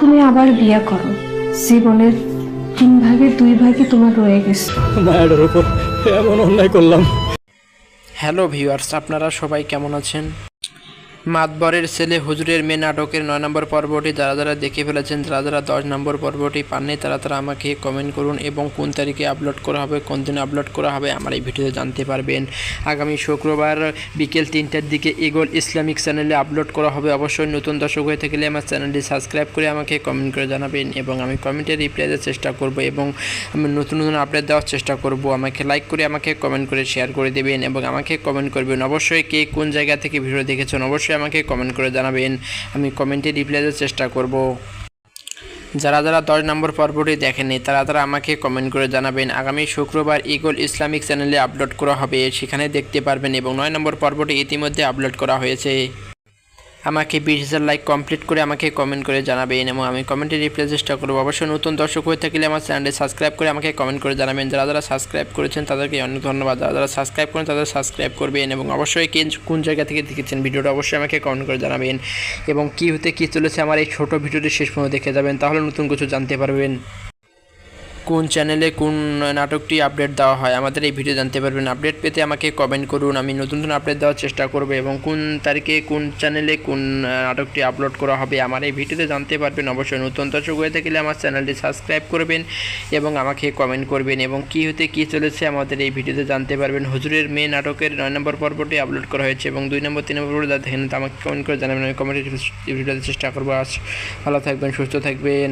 তুমি আবার বিয়ে করো। জীবনের তিন ভাগে দুই ভাগে তোমার রয়ে গেছে। মায়ের উপর এমন অন্যায় করলাম। হ্যালো ভিউয়ার্স আপনারা সবাই কেমন আছেন? মাতবরের ছেলে হুজুরের মেয়ে নাটকের নয় নম্বর পর্বটি যারা যারা দেখে ফেলেছেন, যারা যারা দশ নম্বর পর্বটি পাননি, তারা তারা আমাকে কমেন্ট করুন এবং কোন তারিখে আপলোড করা হবে, কোন দিন আপলোড করা হবে আমার এই ভিডিওতে জানতে পারবেন। আগামী শুক্রবার বিকেল তিনটার দিকে ইগল ইসলামিক চ্যানেলে আপলোড করা হবে। অবশ্যই নতুন দর্শক হয়ে থাকলে আমার চ্যানেলটি সাবস্ক্রাইব করে আমাকে কমেন্ট করে জানাবেন এবং আমি কমেন্টে রিপ্লাই দেওয়ার চেষ্টা করব এবং আমি নতুন নতুন আপডেট দেওয়ার চেষ্টা করব। আমাকে লাইক করে, আমাকে কমেন্ট করে শেয়ার করে দেবেন এবং আমাকে কমেন্ট করবেন। অবশ্যই কে কোন জায়গা থেকে ভিডিও দেখেছেন, অবশ্যই আমাকে কমেন্ট করে জানাবেন। আমি কমেন্টে রিপ্লাই দেওয়ার চেষ্টা করব। যারা যারা দশ নম্বর পর্বটি দেখেনি তারা তারা আমাকে কমেন্ট করে জানাবেন। আগামী শুক্রবার ইগল ইসলামিক চ্যানেলে আপলোড করা হবে, সেখানে দেখতে পারবেন এবং নয় নম্বর পর্বটি ইতিমধ্যে আপলোড করা হয়েছে। আমাকে বিশ হাজার লাইক কমপ্লিট করে আমাকে কমেন্ট করে জানাবেন এবং আমি কমেন্টে রিপ্লাই চেষ্টা করব। অবশ্যই নতুন দর্শক হয়ে থাকলে আমার চ্যানেলটি সাবস্ক্রাইব করে আমাকে কমেন্ট করে জানাবেন। যারা যারা সাবস্ক্রাইব করেছেন, তাদেরকে অনেক ধন্যবাদ। যারা যারা সাবস্ক্রাইব করেন, তাদের সাবস্ক্রাইব করবেন এবং অবশ্যই কে কোন জায়গা থেকে দেখেছেন ভিডিওটা অবশ্যই আমাকে কমেন্ট করে জানাবেন এবং কী হতে, কী চলেছে আমার এই ছোটো ভিডিওটি শেষ পর্যন্ত দেখে যাবেন। তাহলে নতুন কিছু জানতে পারবেন। কোন চ্যানেলে কোন নাটকটি আপডেট দেওয়া হয় আমাদের এই ভিডিও জানতে পারবেন। আপডেট পেতে আমাকে কমেন্ট করুন। আমি নতুন নতুন আপডেট দেওয়ার চেষ্টা করব এবং কোন তারিখে কোন চ্যানেলে কোন নাটকটি আপলোড করা হবে আমার এই ভিডিওতে জানতে পারবেন। অবশ্যই নতুন দর্শক হয়ে থাকলে আমার চ্যানেলটি সাবস্ক্রাইব করবেন এবং আমাকে কমেন্ট করবেন এবং কী হতে কী চলেছে আমাদের এই ভিডিওতে জানতে পারবেন। হুজুরের মেয়ে নাটকের নয় নম্বর পর্বটি আপলোড করা হয়েছে এবং দুই নম্বর, তিন নম্বর পর্বটি দেখেন, আমাকে কমেন্ট করে জানাবেন। আমি কমেন্টের ভিডিওতে চেষ্টা করব। আজ ভালো থাকবেন, সুস্থ থাকবেন।